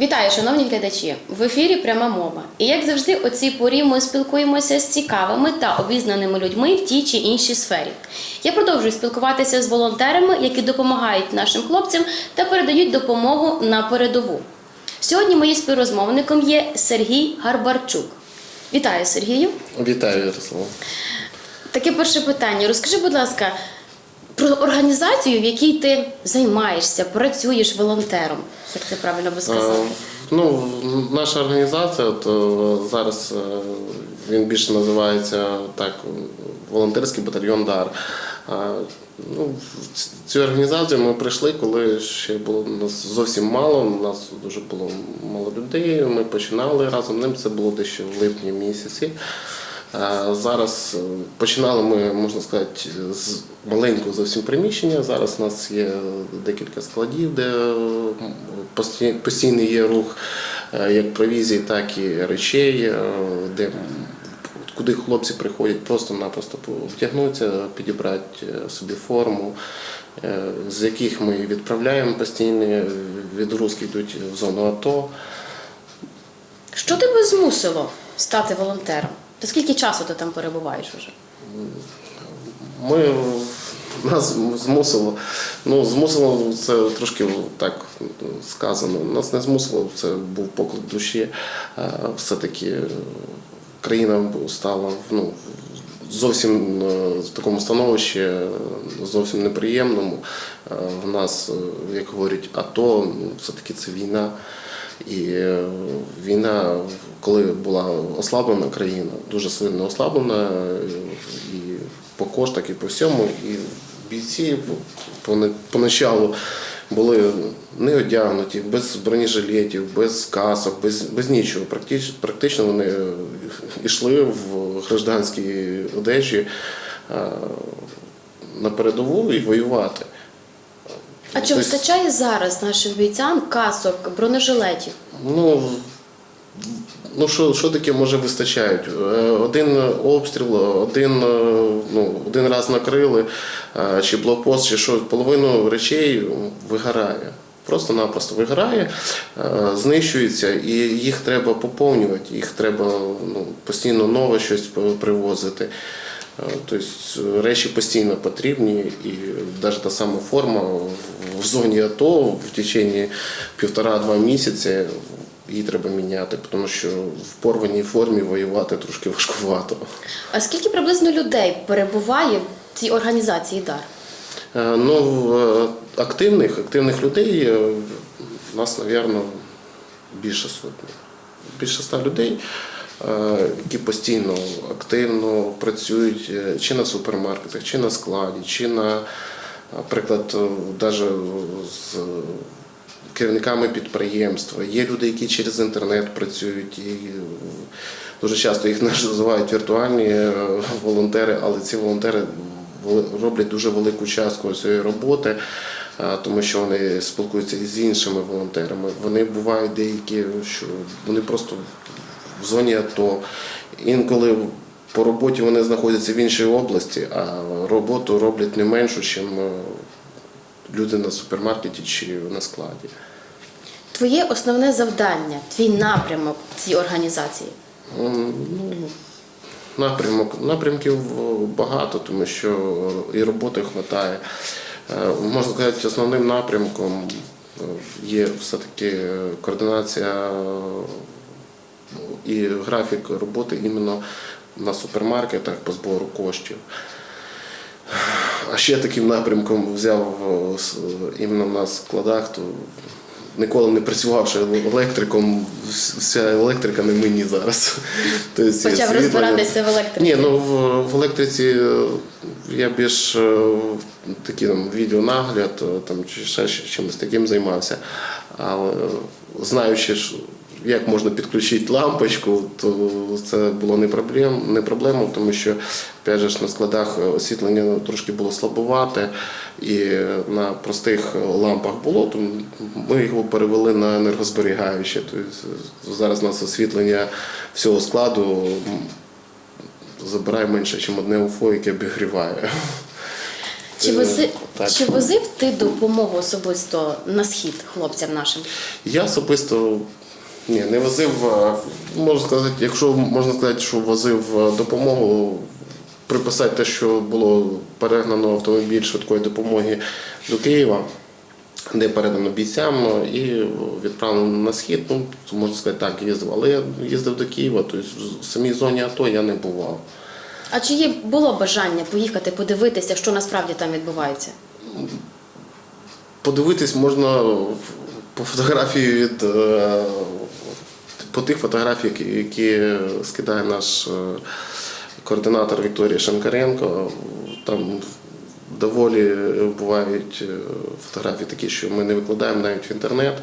Вітаю, шановні глядачі! В ефірі пряма мова. І як завжди, о цій порі ми спілкуємося з цікавими та обізнаними людьми в тій чи іншій сфері. Я продовжую спілкуватися з волонтерами, які допомагають нашим хлопцям та передають допомогу на передову. Сьогодні моїм співрозмовником є Сергій Гарбарчук. Вітаю, Сергію! Вітаю, Ярослава. Таке перше питання. Розкажи, будь ласка, про організацію, в якій ти займаєшся, працюєш волонтером. Як це правильно би сказати? Е, Ну, наша організація, от, е, зараз е, він більше називається так, волонтерський батальйон Дар. Ну, цю організацію ми прийшли, коли ще було нас зовсім мало. У нас дуже було мало людей. Ми починали разом ним. Це було дещо в липні місяці. Зараз е, починали ми, можна сказати, з маленького зовсім приміщення. Зараз у нас є декілька складів, де е, постійний є рух е, як провізії, так і речей, де куди хлопці приходять просто-напросто вдягнутися, підібрати собі форму, з яких ми відправляємо постійно, відгрузки йдуть в зону АТО. Що тебе змусило стати волонтером? Та скільки часу ти там перебуваєш уже? Ми нас змусило, ну змусило це трошки так сказано. Нас не змусило, це був поклик душі. Е, Все-таки країна стала ну, зовсім е, в такому становищі, зовсім неприємному. Е, В нас, як говорять, АТО, ну, все-таки це війна. І е, війна, коли була ослаблена країна, дуже сильно ослаблена е, і по коштах, і по всьому. І бійці пона- поначалу були не одягнуті, без бронежилетів, без касок, без, без нічого. Практично, практично вони е, йшли в гражданській одежі на передову і воювати. А чи Тобто- вистачає зараз нашим бійцям касок, бронежилетів? Ну, ну що, що таке може вистачають? Е, Один обстріл, один, е, ну, один раз накрили, е, чи блокпост, чи що, половину речей вигорає. Просто-напросто вигорає, е, знищується, і їх треба поповнювати, їх треба ну, постійно нове щось привозити. Тобто речі постійно потрібні, і навіть та сама форма в зоні АТО в течение півтора-два місяці її треба міняти, тому що в порваній формі воювати трошки важкувато. А скільки приблизно людей перебуває в цій організації дар? Е, Ну, активних, активних людей у нас, мабуть, більше сотні. Більше ста людей, які постійно активно працюють е, чи на супермаркетах, чи на складі, чи на, наприклад, навіть з керівниками підприємства. Є люди, які через інтернет працюють. І е, дуже часто їх називають віртуальні е, волонтери, але ці волонтери роблять дуже велику частку цієї роботи, е, тому що вони спілкуються із іншими волонтерами. Вони бувають деякі, що вони просто в зоні АТО. Інколи по роботі вони знаходяться в іншій області, а роботу роблять не меншу, ніж люди на супермаркеті чи на складі. Твоє основне завдання, твій напрямок цій організації. Ну, напрямок, напрямків багато, тому що і роботи вистачає. Можна сказати, основним напрямком е, є все-таки координація і графік роботи іменно на супермаркетах по збору коштів. А ще таким напрямком взяв е, іменно на складах, то ніколи не працювавши електриком, вся електрика не мені зараз. Тобто, Почав розбиратися в електриці. Ні, ну в, електриці е, я більш е, такий там відеонагляд там, чи ще чимось таким займався. Але знаючи, що як можна підключити лампочку, то це було не, проблем, не проблема, тому що опять же, на складах освітлення трошки було слабовате, і на простих лампах було, то ми його перевели на енергозберігаюче. Тобто зараз у нас освітлення всього складу забирає менше, ніж одне УФО, яке обігріває. Чи, Е, вози... Чи возив ти допомогу особисто на схід хлопцям нашим? Я особисто ні, не возив, можна сказати, якщо можна сказати, що возив допомогу, приписати те, що було перегнано автомобіль швидкої допомоги до Києва, де передано бійцям і відправлено на схід. Ну, можна сказати, так, їздив. Але я їздив до Києва, тобто в самій зоні АТО я не бував. А чи є було бажання поїхати подивитися, що насправді там відбувається? Подивитись можна по фотографії від е, по тих фотографіях, які- скидає наш е, координатор Вікторія Шенкаренко. Там доволі бувають е, фотографії такі, що ми не викладаємо навіть в інтернет.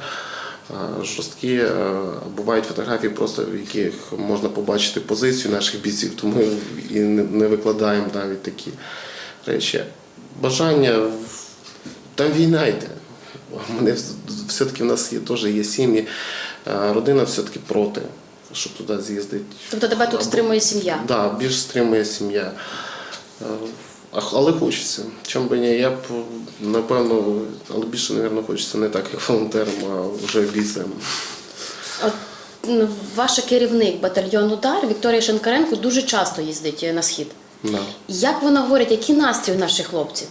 Жорсткі бувають фотографії, просто в яких можна побачити позицію наших бійців, тому і не викладаємо навіть такі речі. Бажання там війна йде. Мене все-таки в нас є теж є сім'ї. Родина все-таки проти, щоб туди з'їздити. Тобто тебе тут стримує сім'я? Да, більш стримує сім'я. Е, Але хочеться. Чому би ні? Я б, напевно, але більше, мабуть, хочеться не так, як волонтером, а вже бійцем. От м, ваш керівник батальйону Удар Вікторія Шенкаренко дуже часто їздить е, на схід. Да. Як вона говорить, який настрій у наших хлопців?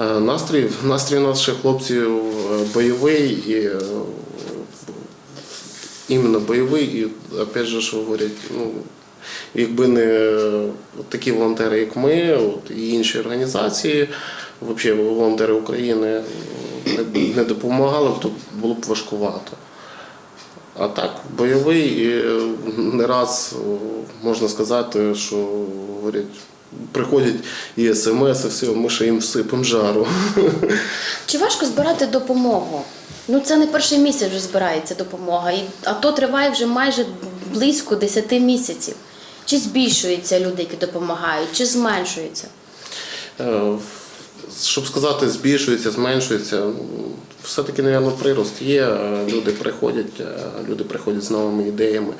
Е, Настрій, настрій наших хлопців е, бойовий і е, іменно бойовий, і опять же, що говорять, ну, якби не такі волонтери, як ми, от, і інші організації, взагалі волонтери України не, не допомагали, то було б важкувато. А так, бойовий і не раз можна сказати, що говорять, приходять і смс, і все, ми ще їм всипемо жару. Чи важко збирати допомогу? Ну це не перший місяць вже збирається допомога, і а то триває вже майже близько 10 місяців. Чи збільшуються люди, які допомагають, чи зменшуються? Е, Щоб сказати, збільшується, зменшується, все-таки, мабуть, прирост є. е, Люди приходять, е, люди приходять з новими ідеями.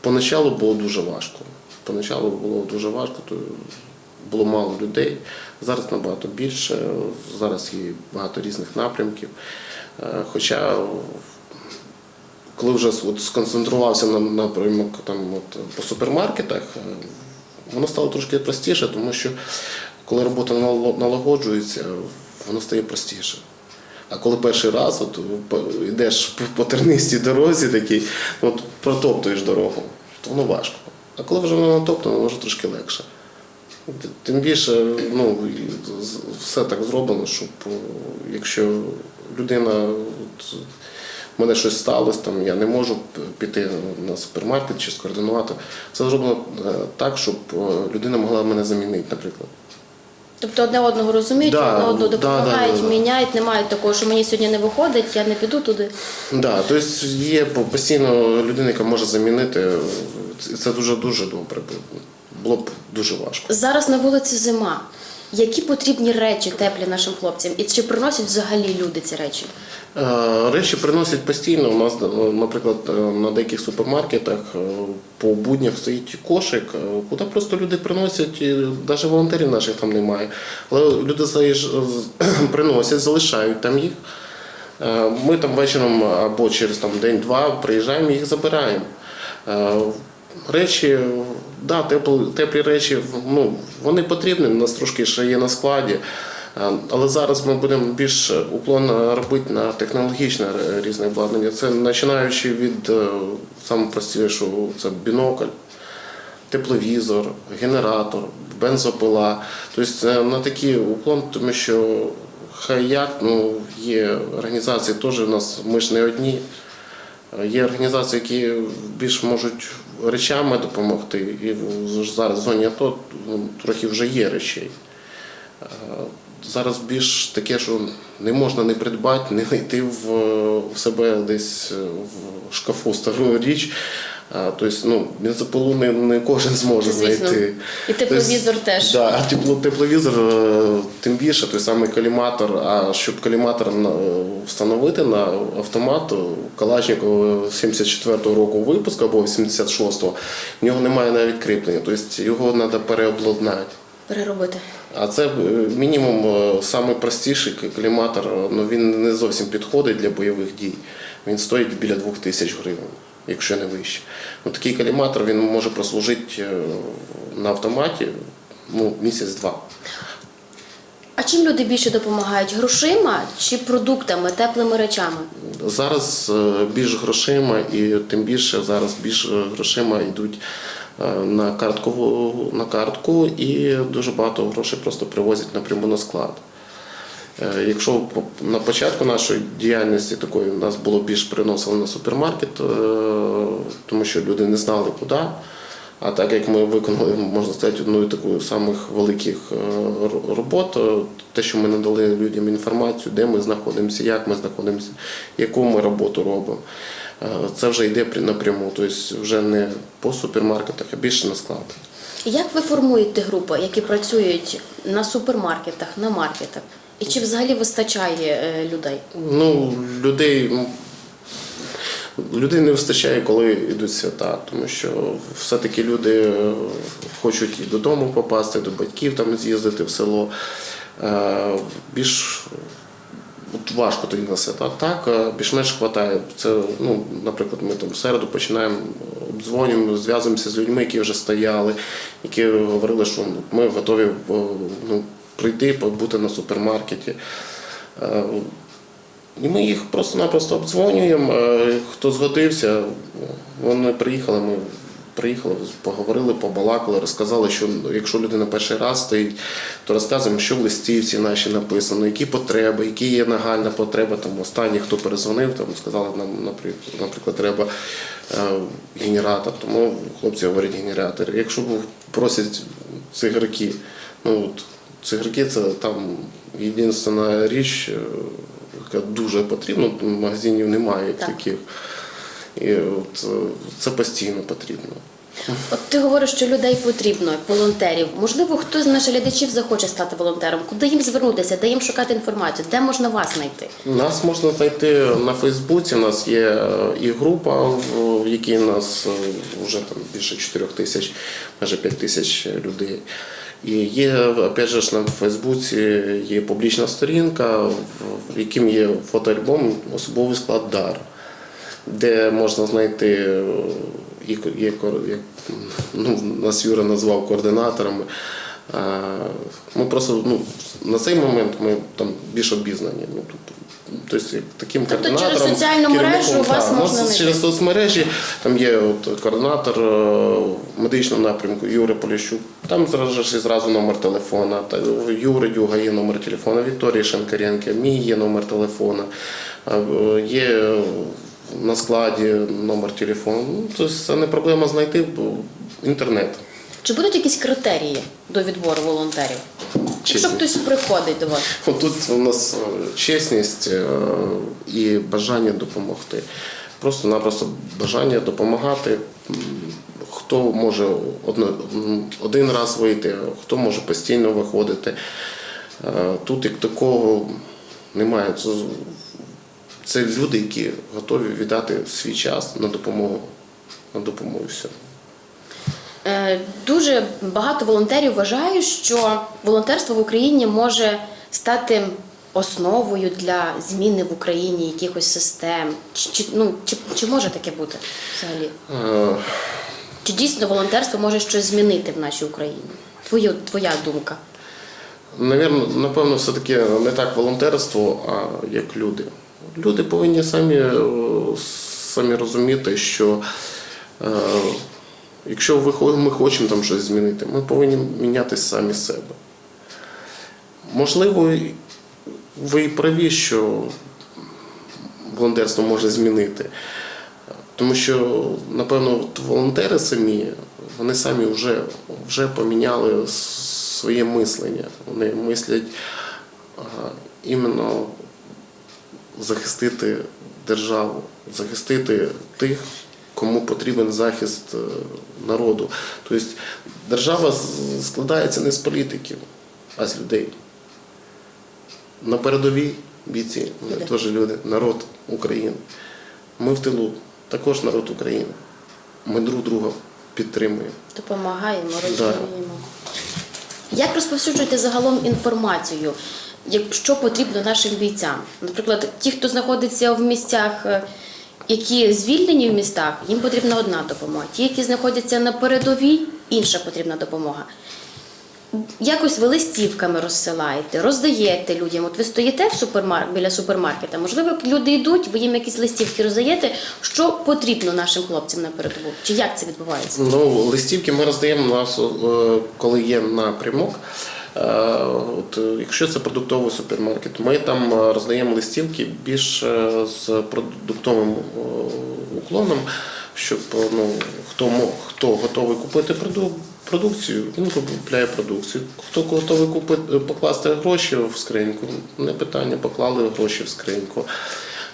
Поначалу було дуже важко. Поначалу було дуже важко, то було мало людей. Зараз набагато більше, зараз є багато різних напрямків. Е, Хоча коли вже от сконцентрувався на напрямок там, от, по супермаркетах, е, воно стало трошки простіше, тому що коли робота налагоджується, воно стає простіше. А коли перший раз от, йдеш по- тернистій дорозі, такій, от, протоптуєш дорогу, то воно важко. А коли вже воно натоптано, воно трошки легше. Тим більше ну, все так зроблено, щоб якщо людина, от, мене щось сталося, там, я не можу піти на супермаркет чи скоординувати. Це зроблено е, так, щоб людина могла мене замінити, наприклад. Тобто одне одного розуміють, Да, одне одного допомагають, да, да. міняють, немає такого, що мені сьогодні не виходить, я не піду туди. Да, тобто є постійно людина, яка може замінити. Це- Це дуже дуже добре. Було б дуже важко. Зараз на вулиці зима. Які потрібні речі теплі нашим хлопцям? І чи приносять взагалі люди ці речі? Е, Речі приносять постійно. У нас, е, наприклад, е, на деяких супермаркетах по буднях стоїть кошик, куди просто люди приносять, і навіть волонтерів наших там немає. Але люди приносять, залишають там їх. Ми там вечором або через там, день-два приїжджаємо і їх забираємо. Е, Речі, да, теплі, теплі речі, ну, вони потрібні, у нас трошки ще є на складі. Е, Але зараз ми будемо більш уклон робити на технологічне е, різне обладнання. Це починаючи від е, самого простішого, це бінокль, тепловізор, генератор, бензопила. Тобто е, на такий уклон, тому що хай як, ну, є організації теж у нас, ми ж не одні. Е, Є організації, які більш можуть речами допомогти. І зараз в зоні АТО ну, трохи вже є речей. Е, Зараз більш таке, що не можна не придбати, не знайти в, в себе десь в шкафу стару річ. А, Тобто, ну, бензопилу не, не кожен зможе Звісно. знайти. І тепловізор теж. Да, а тепло, тепловізор е, тим більше, той самий коліматор. А щоб коліматор встановити на автомат, Калашникова 74-го року випуску або 86-го, в нього немає навіть кріплення. Тобто його треба переобладнати. переробити. А це е, мінімум е, самий простіший коліматор, е, ну він не зовсім підходить для бойових дій. Він стоїть біля 2 тисяч гривень, якщо не вище. Ну, такий коліматор він може прослужити е, на автоматі ну, місяць-два. А чим люди більше допомагають? Грошима чи продуктами, теплими речами? Зараз е, більш грошима і тим більше зараз більш грошима йдуть е, на картку, на картку і дуже багато грошей просто привозять напряму на склад. Е, Якщо на початку нашої діяльності такої у нас було більш переносили на супермаркет, е, тому що люди не знали куди. А так як ми виконали, можна сказати, одну таких самих великих е, робот, те, що ми надали людям інформацію, де ми знаходимося, як ми знаходимося, яку ми роботу робимо. Це вже йде напряму, тобто вже не по супермаркетах, а більше на склад. Як ви формуєте групи, які працюють на супермаркетах, на маркетах? І чи взагалі вистачає е, людей? Ну, людей, людей не вистачає, коли йдуть свята, тому що все-таки люди е, хочуть і додому попасти, до батьків там з'їздити в село. Е, Більш от важко тоді на свята. Так, більш-менш вистачає. Це, ну, наприклад, ми там в середу починаємо, обдзвонюємо, зв'язуємося з людьми, які вже стояли, які говорили, що ну, ми готові ну, прийти, побути на супермаркеті. Е, і ми їх просто-напросто обдзвонюємо. е, Хто згодився, вони приїхали, ми приїхали, поговорили, побалакали, розказали, що якщо людина перший раз стоїть, то розказуємо, що в листівці наші написано, які потреби, які є нагальна потреба. Там останні, хто перезвонив, там сказали, нам, наприклад, наприклад треба е, генератор, тому хлопці говорять генератор. Якщо просять цигарки, ну от цигарки це там єдина річ, е, яка дуже потрібна, магазинів немає Так. таких. І от, е, це постійно потрібно. От ти говориш, що людей потрібно, волонтерів. Можливо, хтось з наших глядачів захоче стати волонтером. Куди їм звернутися, де їм шукати інформацію, де можна вас знайти? Нас можна знайти на Фейсбуці. У нас є е, і група, в якій нас вже там більше 4 тисяч, майже 5 тисяч людей. І є, опять же, на Фейсбуці є публічна сторінка, в яким є фотоальбом особовий склад дар, де можна знайти ко- як, ну, нас Юра назвав координаторами. Ми просто ну, на цей момент ми там більш обізнані. Ну, тобто, таким Тобто через координатором, соціальну мережу керівником, вас так, можна нас знайти? через соцмережі. Там є от координатор е, медичного напрямку Юрій Поліщук. Там зразу ж і зразу номер телефона. Та Юри Дюга є номер телефона, Вікторії Шенкаренко, мій є номер телефона. Е, Є на складі номер телефону. Ну, тобто це не проблема знайти, інтернет. Чи будуть якісь критерії до відбору волонтерів? Якщо хтось приходить до вас, Тут у нас е, чесність е, і бажання допомогти. Просто-напросто бажання допомагати. Хто може один раз вийти, хто може постійно виходити. Е, Тут як такого немає. Це, люди, які готові віддати свій час на допомогу. На допомогу все. Е, дуже багато волонтерів вважають, що волонтерство в Україні може стати основою для зміни в Україні якихось систем. Чи, ну, чи, чи може таке бути взагалі? Е, Чи дійсно волонтерство може щось змінити в нашій Україні? Твою, твоя думка. Навірно, напевно, все-таки не так волонтерство, а як люди. Люди повинні самі, е, самі розуміти, що якщо ми хочемо там щось змінити, ми повинні мінятися самі себе. Можливо, ви і праві, що волонтерство може змінити. Тому що, напевно, волонтери самі, вони самі вже, вже поміняли своє мислення. Вони мислять а, іменно захистити державу, захистити тих, кому потрібен захист е, народу. Тобто держава складається не з політиків, а з людей. На передовій бійці, вони теж люди, народ України. Ми в тилу, також народ України. Ми друг друга підтримуємо. Допомагаємо, Да. розуміємо. Як розповсюджуєте загалом інформацію, що потрібно нашим бійцям? Наприклад, ті, хто знаходиться в місцях, е, які звільнені в містах, їм потрібна одна допомога. Ті, які знаходяться на передовій, інша потрібна допомога. Якось ви листівками розсилаєте, роздаєте людям. От ви стоїте в супермар... біля супермаркета, можливо, люди йдуть, ви їм якісь листівки роздаєте, що потрібно нашим хлопцям на передову? Чи як це відбувається? Ну, листівки ми роздаємо е, коли є напрямок. Е, От, е, якщо це продуктовий супермаркет, ми там е, роздаємо листівки більш з продуктовим уклоном, щоб ну, хто, хто готовий купити продукцію, він купляє продукцію. Хто готовий купити, покласти гроші в скриньку, не питання, поклали гроші в скриньку.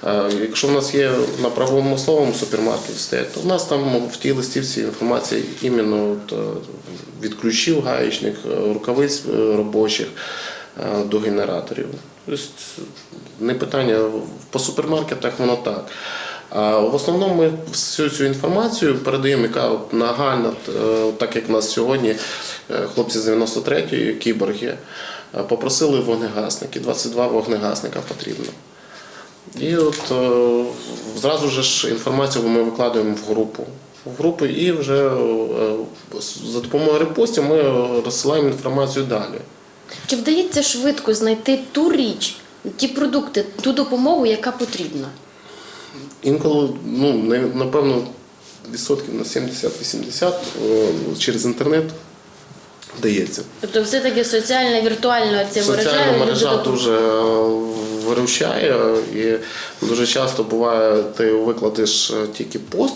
Е, Якщо в нас є на правовому словому супермаркеті стоять, то в нас там в тій листівці інформація іменно е, від ключів гаєчних, е, рукавиць робочих до генераторів. Тобто не питання по супермаркетах воно так. А в основному ми всю цю інформацію передаємо, яка нагальна, так як нас сьогодні хлопці з 93-ї кіборги попросили вогнегасники, 22 вогнегасника потрібно. І от е, зразу ж інформацію ми викладаємо в групу. В групу і вже е, за допомогою репостів ми розсилаємо інформацію далі. Чи вдається швидко знайти ту річ, ті продукти, ту допомогу, яка потрібна? Інколи, ну, напевно, відсотків на 70-80 е, через інтернет вдається. Тобто, все таки соціальна віртуальна ця мережа Соціальна люди мережа допом- дуже е, виручає і дуже часто буває, ти викладеш е, тільки пост,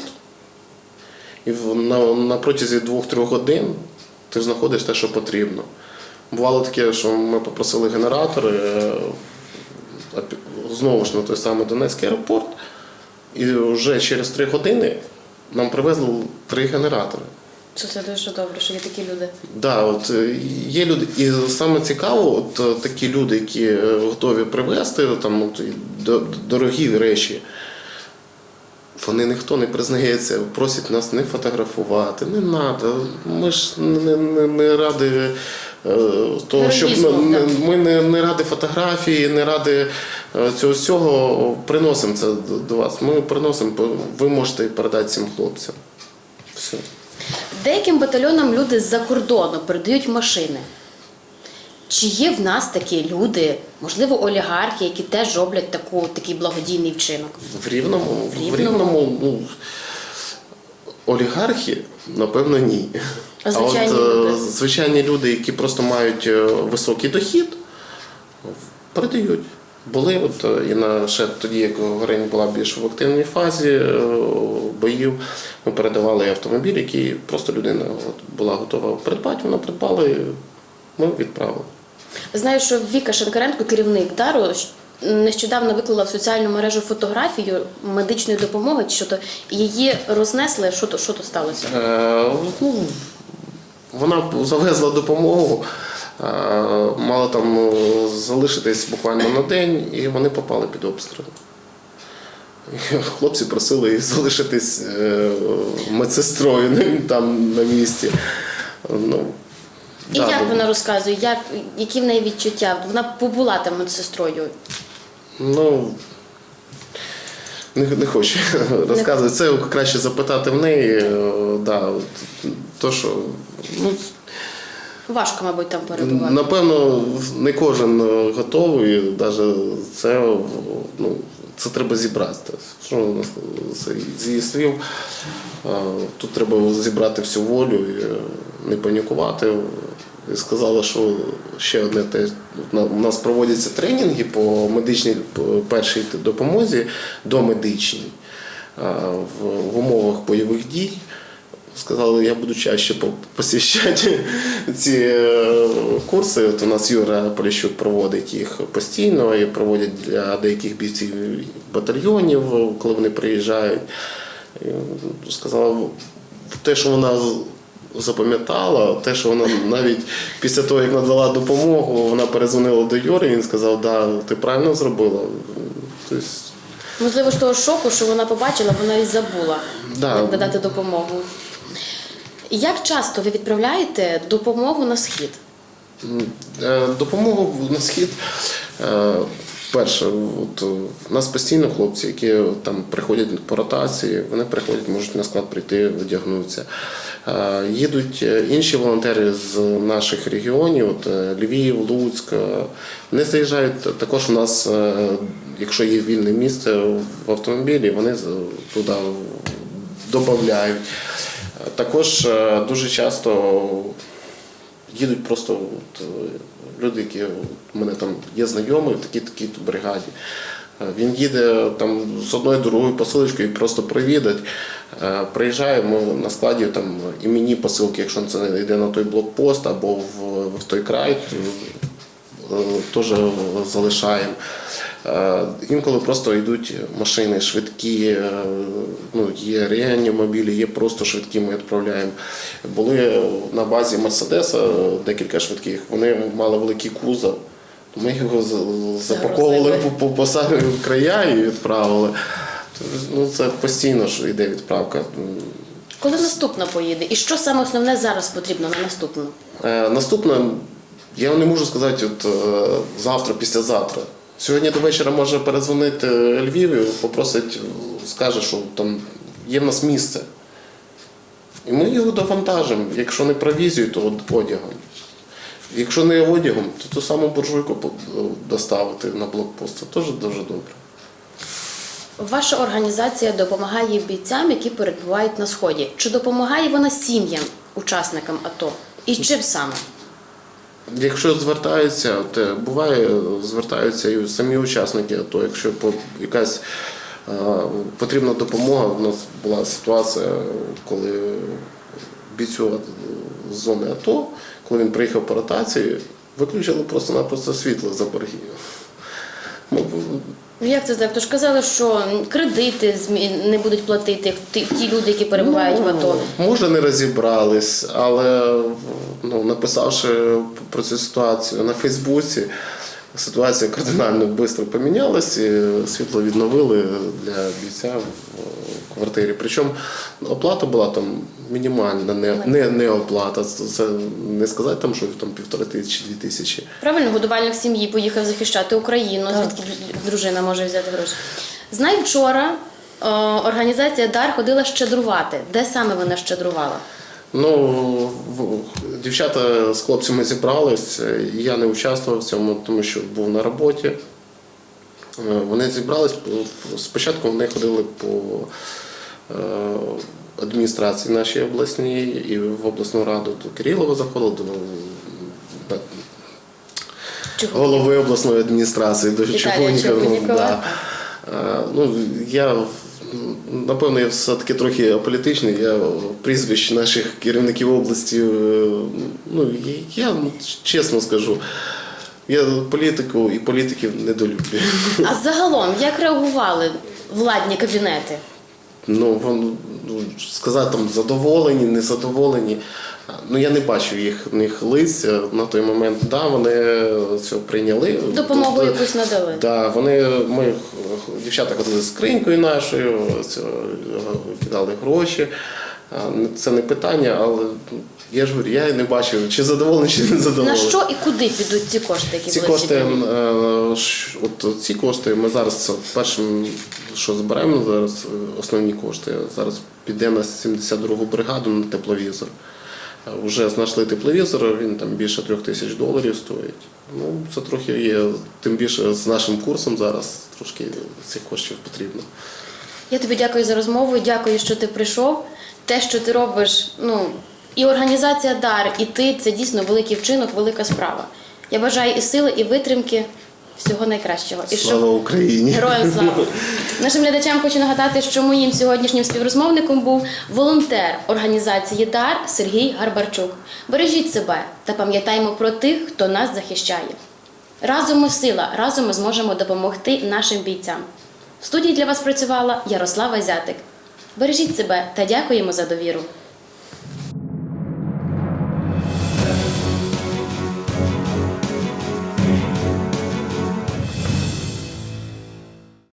і на, на протязі 2-3 годин ти знаходиш те, що потрібно. Бувало таке, що ми попросили генератори е, знову ж на той самий Донецький аеропорт, і вже через 3 години нам привезли три генератори. Це, це дуже добре, що є такі люди. Да, от е, є люди, і саме цікаво, от е, такі люди, які е, готові привезти там от, дорогі речі. Вони ніхто не признається, просять нас не фотографувати, не треба. Ми ж не, не, не ради е, того, щоб не, ми не, не ради фотографії, не ради цього всього приносимо це до вас. Ми приносимо, ви можете передати цим хлопцям. Все. Деяким батальйонам люди з-за кордону передають машини. Чи є в нас такі люди, можливо, олігархи, які теж роблять таку, такий благодійний вчинок? В рівному, В в Рівному? рівному, ну, олігархи, напевно, ні. А звичайні от, е, люди? звичайні люди, які просто мають е, високий дохід, передають. Були от е, і на ще тоді, як Горень була більш в активній фазі е, боїв, ми передавали автомобіль, який просто людина от, була готова придбати, вона придбала, і ми відправили. Знаю, що Віка Шенкаренко, керівник дару, нещодавно виклала в соціальну мережу фотографію медичної допомоги, що то її рознесли. Що то, що то сталося? Е, ну, вона завезла допомогу, е, мала там е, залишитись буквально на день, і вони попали під обстріл. Хлопці просили залишитись е, медсестрою ну, там на місці. Ну, І да, як ну, вона розказує, як, які в неї відчуття? Вона побула там медсестрою. Ну, не, не хочу розказувати. Це краще запитати в неї. е, Да, то, що, ну, Важко, мабуть, там перебувати. Напевно, не кожен е, готовий, навіть це, ну, це треба зібрати. Що це слів, е, тут треба зібрати всю волю і е, не панікувати. І сказала, що ще одне те, у нас проводяться тренінги по медичній першій допомозі до медичній в, в умовах бойових дій. Сказали, я буду чаще по- посіщати ці е, курси. От у нас Юра Поліщук проводить їх постійно і проводять для деяких бійців батальйонів, коли вони приїжджають. І сказала, те, що вона запам'ятала, те, що вона навіть після того, як надала допомогу, вона перезвонила до Юри, він сказав, да, ти правильно зробила. Тобто, Можливо, з того шоку, що вона побачила, вона і забула Да. як надати допомогу. Як часто ви відправляєте допомогу на схід? Е, Допомогу на схід. е, Перше, от, е, у нас постійно хлопці, які там приходять по ротації, вони приходять, можуть на склад прийти, одягнутися. Їдуть інші волонтери з наших регіонів, от, Львів, Луцьк. Вони заїжджають також у нас, якщо є вільне місце в автомобілі, вони туди додають. Також е, дуже часто їдуть просто от, е, люди, які у мене там є знайомий в такій такій бригаді. Е, Він їде там з одною другою посилочкою і просто провідать. Е, Приїжджає, ми на складі там іменні посилки, якщо це не йде на той блокпост або в, в той край, теж залишаємо. Е, Інколи просто йдуть машини швидкі, е, ну, є реанімобілі, є просто швидкі, ми відправляємо. Були на базі Мерседеса декілька швидких, вони мали великий кузов. Ми його запаковували по, по, по самі края і відправили. Ну, це постійно ж йде відправка. Коли наступна поїде? І що саме основне зараз потрібно на наступну? Е, Наступне, я не можу сказати от, е, завтра, післязавтра. Сьогодні до вечора може перезвонити Львів і попросить, скаже, що там є в нас місце. І ми його довантажимо. Якщо не провізією, то одягом. Якщо не одягом, то ту саму буржуйку доставити на блокпост. Це теж дуже добре. Ваша організація допомагає бійцям, які перебувають на сході. Чи допомагає вона сім'ям, учасникам АТО? І чим саме? Якщо звертаються, от, е, буває, е, звертаються і самі учасники, то якщо якась е, потрібна допомога, у нас була ситуація, коли бійцю з зони АТО, коли він приїхав по ротації, виключили просто-напросто світло за борги. Ну, Ну як це так? Тож казали, що кредити не будуть платити ті, люди, які перебувають в АТО. Може, не розібрались, але ну, написавши про цю ситуацію на Фейсбуці, ситуація кардинально швидко помінялась, і світло відновили для бійця в квартирі. Причому оплата була там мінімальна, не, не, не оплата. Це не сказати, там, що там півтори тисячі, дві тисячі. Правильно, годувальник сім'ї поїхав захищати Україну, звідки дружина може взяти гроші. Знай вчора е, організація Дар ходила щедрувати. Де саме вона щедрувала? Ну, дівчата з хлопцями зібрались. Я не участвував в цьому, тому що був на роботі. Е, Вони зібрались. Спочатку вони ходили по е, адміністрації нашій обласній і в обласну раду до Кирилова заходили, до голови обласної адміністрації, до. Чугунікова. Да. Е, Ну, я напевно я все-таки трохи аполітичний. Я прізвищ наших керівників області. е, Ну я чесно скажу, я політику і політиків недолюблюю. А загалом, як реагували владні кабінети? Ну, вон, ну, сказати там задоволені, незадоволені. Ну я не бачив їх їх лиць на той момент. Да, вони це прийняли. Допомогу Тобто, якусь надали? Да, вони, ми, дівчата ходили з скринькою нашою, це, кидали гроші. Це не питання, але я ж говорю, я не бачив, чи задоволений, чи не На що і куди підуть ці кошти, які Ці були кошти, е, от ці кошти, ми зараз першим, що збираємо зараз, е, основні кошти, зараз піде на 72-гу бригаду на тепловізор. Е, Вже знайшли тепловізор, він там більше трьох тисяч доларів стоїть. Ну, це трохи є, тим більше з нашим курсом зараз трошки цих коштів потрібно. Я тобі дякую за розмову. Дякую, що ти прийшов. Те, що ти робиш, ну і організація Дар, і ти це дійсно великий вчинок, велика справа. Я бажаю і сили, і витримки. Всього найкращого. І Слава Україні! Героям слава! Нашим глядачам хочу нагадати, що моїм сьогоднішнім співрозмовником був волонтер організації Дар Сергій Гарбарчук. Бережіть себе та пам'ятаймо про тих, хто нас захищає. Разом ми сила, разом ми зможемо допомогти нашим бійцям. В студії для вас працювала Ярослава Зятик. Бережіть себе та дякуємо за довіру.